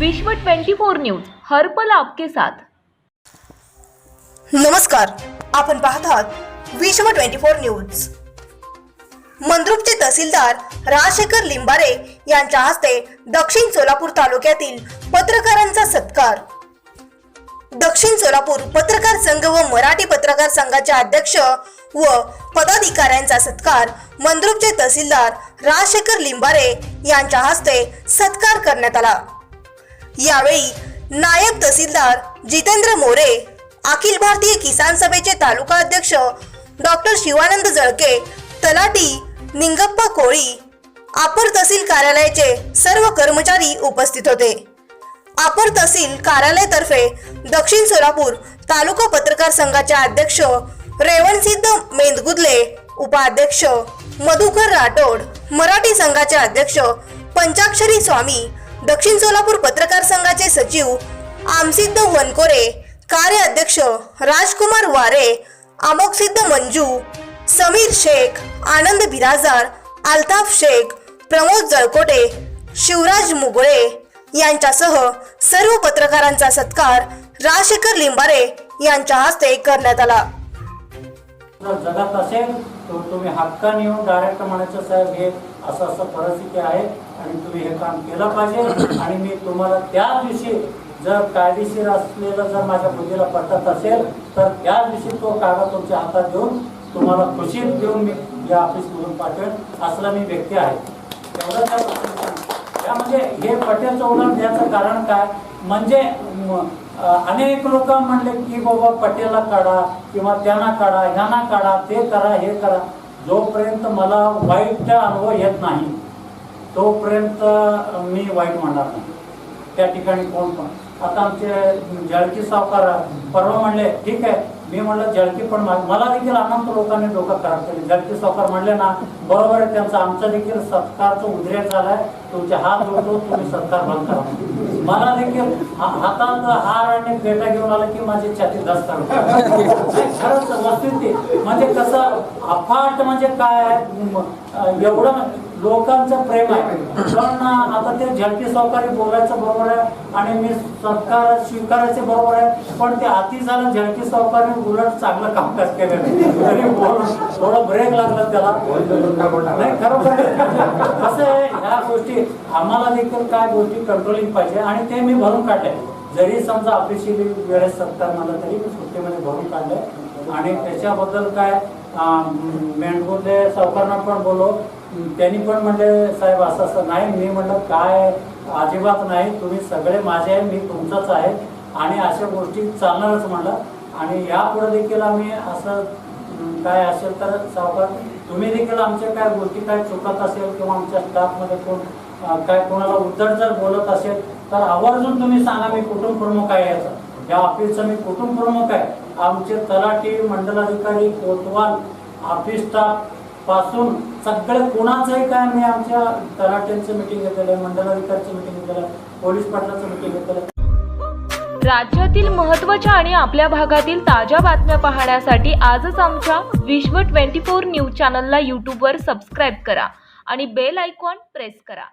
विश्व 24 न्यूज हर्पल आपके साथ. नमस्कार आपण पाहत आहात विश्व ट्वेंटी फोर न्यूज. मंद्रुपचे तहसीलदार राजशेखर लिंबारे यांच्या हस्ते दक्षिण सोलापूर तालुक्यातील पत्रकारांचा सत्कार. दक्षिण सोलापूर पत्रकार संघ व मराठी पत्रकार संघाचे अध्यक्ष व पदाधिकाऱ्यांचा सत्कार मंद्रुपचे तहसीलदार राजशेखर लिंबारे यांच्या हस्ते सत्कार करण्यात आला. यावेळी नायब तहसीलदार जितेंद्र मोरे अखिल भारतीय किसान सभेचे तालुका अध्यक्ष डॉक्टर शिवानंद जळके तलाटी निंगप्पा कोळी अपर तहसील कार्यालयाचे सर्व कर्मचारी उपस्थित होते. अपर तहसील कार्यालयातर्फे दक्षिण सोलापूर तालुका पत्रकार संघाचे अध्यक्ष रेवणसिद्ध मेंदगुदले उपाध्यक्ष मधुकर राठोड मराठी संघाचे अध्यक्ष पंचाक्षरी स्वामी दक्षिण सोलापूर पत्रकार संघाचे सचिव आमसिद्ध वनकोरे कार्य अध्यक्ष राजकुमार वारे अमोकसिद्ध मंजू समीर शेख आनंद बिराजार अल्ताफ शेख प्रमोद जळकोटे शिवराज मुगळे यांच्यासह सर्व पत्रकारांचा सत्कार राजशेखर लिंबारे यांच्या हस्ते करण्यात आला. जगात असेल तर तुम्ही हक्काने येऊन डायरेक्ट म्हणायचं साहेब हे असं असं परिस्थिती आहे. आणि तुम्ही हे काम केलं पाहिजे. आणि मी तुम्हाला त्या दिवशी जर कायदेशीर असलेलं जर माझ्या बुद्धीला पटत असेल तर त्या दिवशी तो कागद तुमच्या हातात देऊन तुम्हाला खुशी देऊन मी या ऑफिसमधून पाठवेन असला मी व्यक्ती आहे. एवढं त्या म्हणजे हे पटेलचं उदाहरण द्यायचं कारण काय? म्हणजे अनेक लोक म्हणले की बाबा पटेलला काढा किंवा त्यांना काढा ह्यांना काढा ते करा हे करा. जोपर्यंत मला वाईट अनुभव येत नाही तोपर्यंत मी वाईट म्हणणार नाही. त्या ठिकाणी कोण पण. आता आमचे जळकी सावकार परवा म्हणले ठीक आहे. मी म्हणलं जळकी पण मला देखील अनंत लोकांनी डोकं खराब केले. जळकी सावकार म्हणले ना बरोबर आहे त्यांचा आमचा देखील सत्कारचा उद्रेक झालाय. तुमचे हात जोडतो तुम्ही सत्कार बंद करा. मला देखील हा- हातात हार आणि पेटा घेऊन आला की माझी छाती दस्त खरंच वस्तुस्थिती. म्हणजे कसं अफाट म्हणजे काय? एवढं लोकांचं प्रेम आहे. पण आता ते झडकी सहकारी बोलायचं बरोबर आहे आणि मी सत्कार स्वीकारायचे बरोबर आहे पण ते अति झालं झडकी सहकारी उलट चांगलं कामकाज केलं नाही. तरी थोडं ब्रेक लागला त्याला. नाही खरोखर कसं आहे ह्या गोष्टी आम्हाला देखील काय गोष्टी कंट्रोलिंग पाहिजे आणि ते मी भरून काढले जरी समजा ऑफिशियली वेळेस सत्ता मला तरी मी सुट्टीमध्ये भरून काढले आणि त्याच्याबद्दल काय मेंढगुंदे सावकारांना पण बोलो त्यांनी पण म्हणले साहेब असं असं नाही. मी म्हणलं काय? अजिबात नाही. तुम्ही सगळे माझे आहे. मी तुमचंच आहे. आणि अशा गोष्टी चालणारच म्हणलं. आणि यापुढे देखील आम्ही असं काय असेल तर सावकार तुम्ही देखील आमच्या काय गोष्टी काय चुकत असेल किंवा आमच्या स्टाफमध्ये कोण काय कोणाला उद्धट जर बोलत असेल तर आवर्जून तुम्ही सांगा मी कुटुंब प्रमुख आहे याचा या ऑफिसचा मी कुटुंब प्रमुख आहे. आमचे तलाठी मंडलाधिकारी कोतवाल ऑफिस स्टाफपासून सगळे कोणाचंही काय मी आमच्या तलाठ्यांचं मिटिंग घेतलेलं आहे मंडलाधिकारीचं मिटिंग घेतलेलं आहे पोलीस पाटलाचं मिटिंग घेतलेलं आहे. राज्यातील महत्त्वाच्या आणि आपल्या भागातील ताज्या बातम्या पाहण्यासाठी आजच आमच्या विश्व 24 न्यूज चॅनलला यूट्यूबवर सबस्क्राईब करा आणि बेल आयकॉन प्रेस करा.